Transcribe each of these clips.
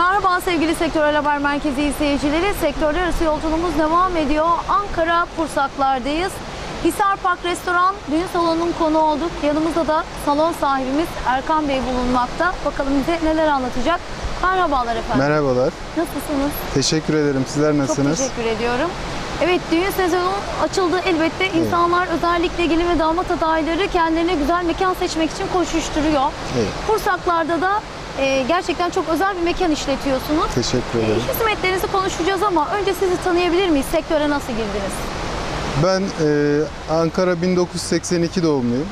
Merhaba sevgili Sektörel Haber Merkezi izleyicileri. Sektörler arası yolculuğumuz devam ediyor. Ankara Pursaklar'dayız. Hisar Park Restoran düğün salonunun konu olduk. Yanımızda da salon sahibimiz Erkan Bey bulunmakta. Bakalım bize neler anlatacak. Merhabalar efendim. Merhabalar. Nasılsınız? Teşekkür ederim. Sizler nasılsınız? Çok teşekkür ediyorum. Evet düğün sezonu açıldı. Elbette insanlar özellikle gelin ve damat adayları kendilerine güzel mekan seçmek için koşuşturuyor. Evet. Pursaklar'da da e, gerçekten çok özel bir mekan işletiyorsunuz. Teşekkür E, ederim. hizmetlerinizi konuşacağız ama önce sizi tanıyabilir miyiz? Sektöre nasıl girdiniz? Ben e, Ankara 1982 doğumluyum.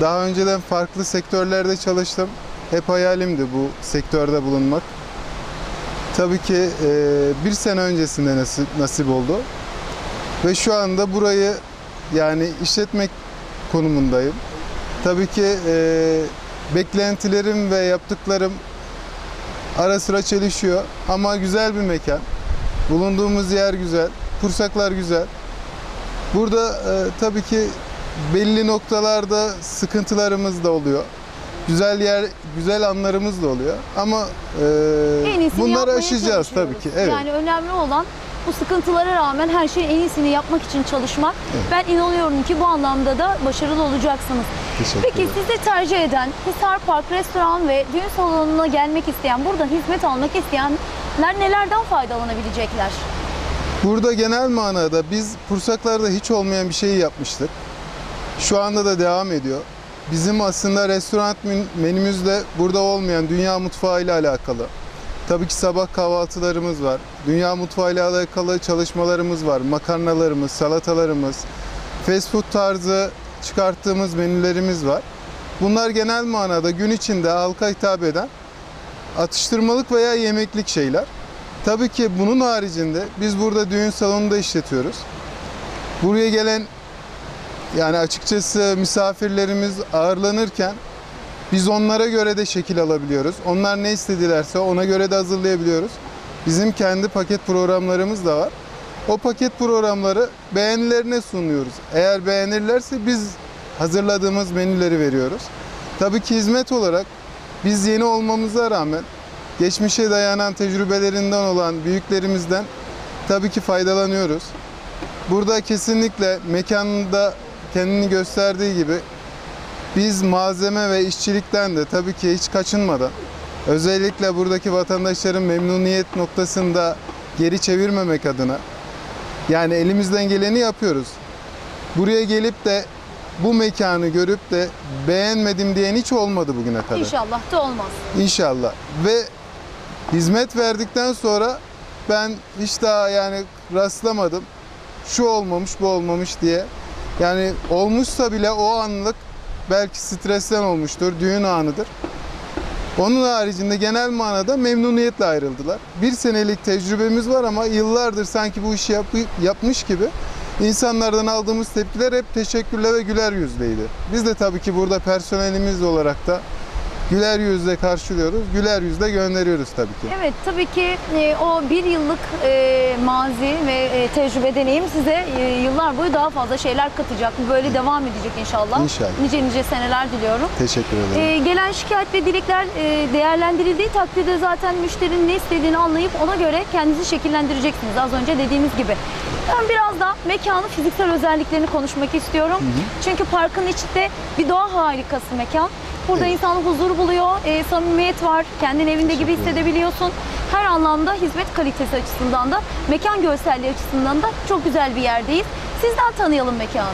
Daha önceden farklı sektörlerde çalıştım. Hep hayalimdi bu sektörde bulunmak. Tabii ki e, bir sene öncesinde nasip, nasip oldu. Ve şu anda burayı yani işletmek konumundayım. Tabii ki e, beklentilerim ve yaptıklarım ara sıra çelişiyor. Ama güzel bir mekan. Bulunduğumuz yer güzel. Kursaklar güzel. Burada e, tabii ki belli noktalarda sıkıntılarımız da oluyor. Güzel yer, güzel anlarımız da oluyor. Ama e, iyisini bunları yapmaya aşacağız tabii ki. Evet. Yani önemli olan bu sıkıntılara rağmen her şeyin en iyisini yapmak için çalışmak. Ben inanıyorum ki bu anlamda da başarılı olacaksınız. Teşekkür Peki sizi tercih eden Hisar Park Restoran ve düğün salonuna gelmek isteyen, burada hizmet almak isteyenler nelerden faydalanabilecekler? Burada genel manada biz Pursaklar'da hiç olmayan bir şeyi yapmıştık. Şu anda da devam ediyor. Bizim aslında restoran men- menümüzde burada olmayan dünya mutfağı ile alakalı. Tabii ki sabah kahvaltılarımız var. Dünya mutfağı ile alakalı çalışmalarımız var. Makarnalarımız, salatalarımız, fast food tarzı çıkarttığımız menülerimiz var. Bunlar genel manada gün içinde halka hitap eden atıştırmalık veya yemeklik şeyler. Tabii ki bunun haricinde biz burada düğün salonu da işletiyoruz. Buraya gelen yani açıkçası misafirlerimiz ağırlanırken biz onlara göre de şekil alabiliyoruz. Onlar ne istedilerse ona göre de hazırlayabiliyoruz. Bizim kendi paket programlarımız da var. O paket programları beğenilerine sunuyoruz. Eğer beğenirlerse biz hazırladığımız menüleri veriyoruz. Tabii ki hizmet olarak biz yeni olmamıza rağmen geçmişe dayanan tecrübelerinden olan büyüklerimizden tabii ki faydalanıyoruz. Burada kesinlikle mekanda kendini gösterdiği gibi biz malzeme ve işçilikten de tabii ki hiç kaçınmadan özellikle buradaki vatandaşların memnuniyet noktasında geri çevirmemek adına yani elimizden geleni yapıyoruz. Buraya gelip de bu mekanı görüp de beğenmedim diyen hiç olmadı bugüne kadar. İnşallah da olmaz. İnşallah. Ve hizmet verdikten sonra ben hiç daha yani rastlamadım. Şu olmamış, bu olmamış diye. Yani olmuşsa bile o anlık belki stresten olmuştur, düğün anıdır. Onun haricinde genel manada memnuniyetle ayrıldılar. Bir senelik tecrübemiz var ama yıllardır sanki bu işi yap- yapmış gibi insanlardan aldığımız tepkiler hep teşekkürle ve güler yüzleydi. Biz de tabii ki burada personelimiz olarak da güler yüzle karşılıyoruz, güler yüzle gönderiyoruz tabii ki. Evet tabii ki e, o bir yıllık e, mazi ve e, tecrübe deneyim size e, yıllar boyu daha fazla şeyler katacak. Bu böyle devam edecek inşallah. İnşallah. Nice nice seneler diliyorum. Teşekkür ederim. E, gelen şikayet ve dilekler e, değerlendirildiği takdirde zaten müşterinin ne istediğini anlayıp ona göre kendinizi şekillendireceksiniz. Az önce dediğimiz gibi. Ben biraz da mekanın fiziksel özelliklerini konuşmak istiyorum. Çünkü parkın içinde bir doğa harikası mekan. Burada Evet. insan huzur buluyor, e, samimiyet var, kendini evinde gibi hissedebiliyorsun. Her anlamda hizmet kalitesi açısından da, mekan görselliği açısından da çok güzel bir yerdeyiz. Sizden tanıyalım mekanı.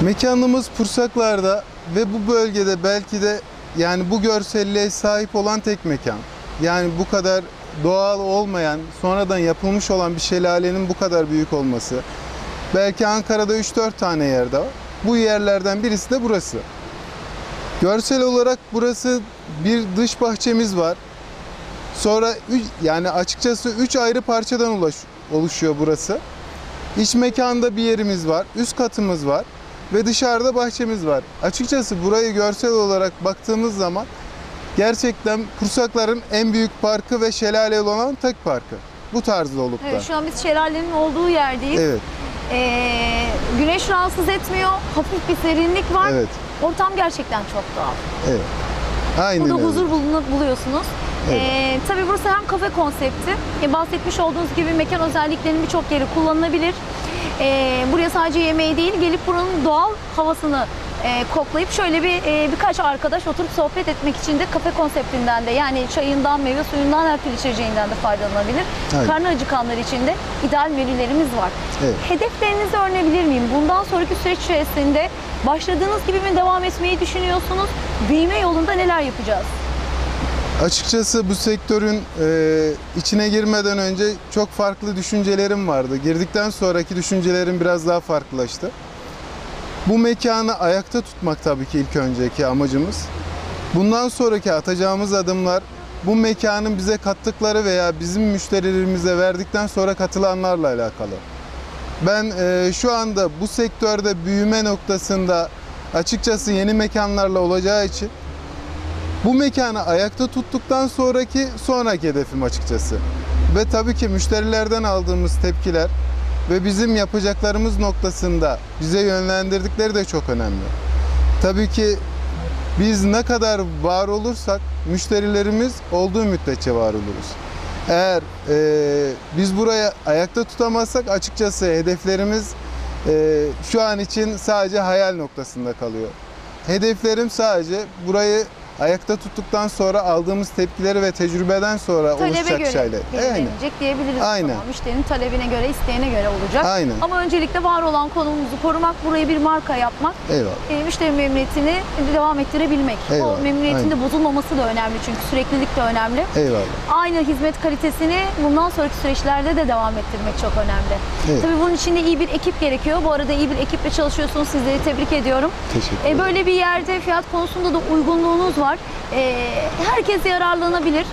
Mekanımız Pursaklar'da ve bu bölgede belki de yani bu görselliğe sahip olan tek mekan. Yani bu kadar doğal olmayan, sonradan yapılmış olan bir şelalenin bu kadar büyük olması. Belki Ankara'da 3-4 tane yerde var. Bu yerlerden birisi de burası. Görsel olarak burası bir dış bahçemiz var. Sonra yani açıkçası 3 ayrı parçadan ulaş, oluşuyor burası. İç mekanda bir yerimiz var, üst katımız var ve dışarıda bahçemiz var. Açıkçası burayı görsel olarak baktığımız zaman gerçekten Kursakların en büyük parkı ve şelale olan tek parkı. Bu tarzda olup da. Evet, şu an biz şelalenin olduğu yerdeyiz. Evet, Ee, güneş rahatsız etmiyor, hafif bir serinlik var. evet, Ortam gerçekten çok doğal. evet. Aynen Burada öyle. huzur bulunu- buluyorsunuz. Evet. Ee, tabii burası hem kafe konsepti. E, bahsetmiş olduğunuz gibi mekan özelliklerinin birçok yeri kullanılabilir. Ee, buraya sadece yemeği değil, gelip buranın doğal havasını e, koklayıp şöyle bir e, birkaç arkadaş oturup sohbet etmek için de kafe konseptinden de yani çayından, meyve suyundan, her türlü içeceğinden de faydalanabilir. Aynen. Karnı acıkanlar için de ideal menülerimiz var. Evet. Hedeflerinizi öğrenebilir miyim? Bundan sonraki süreç içerisinde başladığınız gibi mi devam etmeyi düşünüyorsunuz? Büyüme yolunda neler yapacağız? Açıkçası bu sektörün e, içine girmeden önce çok farklı düşüncelerim vardı. Girdikten sonraki düşüncelerim biraz daha farklılaştı. Bu mekanı ayakta tutmak tabii ki ilk önceki amacımız. Bundan sonraki atacağımız adımlar bu mekanın bize kattıkları veya bizim müşterilerimize verdikten sonra katılanlarla alakalı. Ben e, şu anda bu sektörde büyüme noktasında açıkçası yeni mekanlarla olacağı için bu mekanı ayakta tuttuktan sonraki sonraki hedefim açıkçası. Ve tabii ki müşterilerden aldığımız tepkiler ve bizim yapacaklarımız noktasında bize yönlendirdikleri de çok önemli. Tabii ki biz ne kadar var olursak müşterilerimiz olduğu müddetçe var oluruz. Eğer e, biz buraya ayakta tutamazsak açıkçası hedeflerimiz e, şu an için sadece hayal noktasında kalıyor. Hedeflerim sadece burayı ayakta tuttuktan sonra aldığımız tepkileri ve tecrübeden sonra Talebe oluşacak göre şeyler. Aynen. diyebiliriz. Aynen. Tamam, müşterinin talebine göre, isteğine göre olacak. Aynen. Ama öncelikle var olan konumumuzu korumak, burayı bir marka yapmak, Eyvallah. e, müşteri memnuniyetini devam ettirebilmek. Eyvallah, O memnuniyetin de bozulmaması da önemli çünkü süreklilik de önemli. Eyvallah. Aynı hizmet kalitesini bundan sonraki süreçlerde de devam ettirmek çok önemli. Evet. Tabii bunun için de iyi bir ekip gerekiyor. Bu arada iyi bir ekiple çalışıyorsunuz. Sizleri tebrik ediyorum. Teşekkür E, ederim. böyle bir yerde fiyat konusunda da uygunluğunuz var. E, herkes yararlanabilir.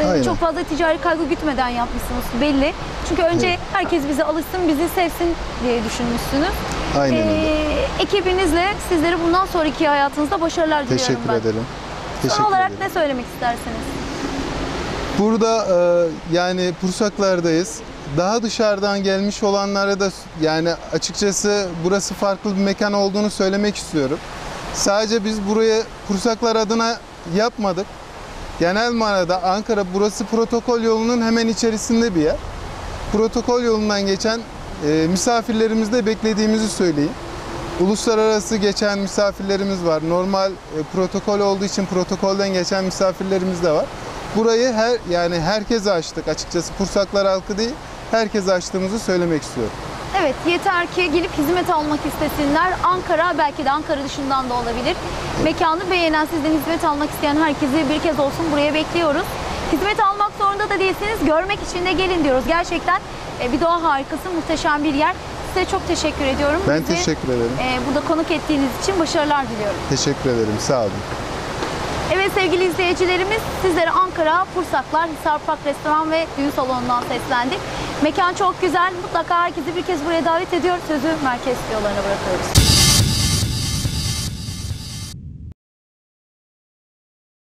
E, Aynen. çok fazla ticari kaygı gütmeden yapmışsınız belli. Çünkü önce Evet. herkes bize alışsın, bizi sevsin diye düşünmüşsünüz. Aynen E, öyle. ekibinizle sizlere bundan sonraki hayatınızda başarılar diliyorum Teşekkür ben. ederim. Son Teşekkür olarak ederim. ne söylemek istersiniz? Burada e, yani Pursaklar'dayız. Daha dışarıdan gelmiş olanlara da yani açıkçası burası farklı bir mekan olduğunu söylemek istiyorum. Sadece biz burayı Pursaklar adına yapmadık. Genel manada Ankara burası protokol yolunun hemen içerisinde bir yer. Protokol yolundan geçen e, misafirlerimizi de beklediğimizi söyleyeyim. Uluslararası geçen misafirlerimiz var. Normal e, protokol olduğu için protokolden geçen misafirlerimiz de var. Burayı her yani herkese açtık açıkçası. Pursaklar halkı değil, herkese açtığımızı söylemek istiyorum. Evet yeter ki gelip hizmet almak istesinler. Ankara belki de Ankara dışından da olabilir. Mekanı beğenen sizden hizmet almak isteyen herkesi bir kez olsun buraya bekliyoruz. Hizmet almak zorunda da değilsiniz. Görmek için de gelin diyoruz. Gerçekten e, bir doğa harikası, muhteşem bir yer. Size çok teşekkür ediyorum. Ben Bizi, teşekkür ederim. e, burada konuk ettiğiniz için başarılar diliyorum. Teşekkür ederim. Sağ olun. Evet sevgili izleyicilerimiz sizlere Ankara Pursaklar Hisar Park Restoran ve Düğün Salonu'ndan seslendik. Mekan çok güzel. Mutlaka herkesi bir kez buraya davet ediyor. Sözü merkez stüdyolarına bırakıyoruz.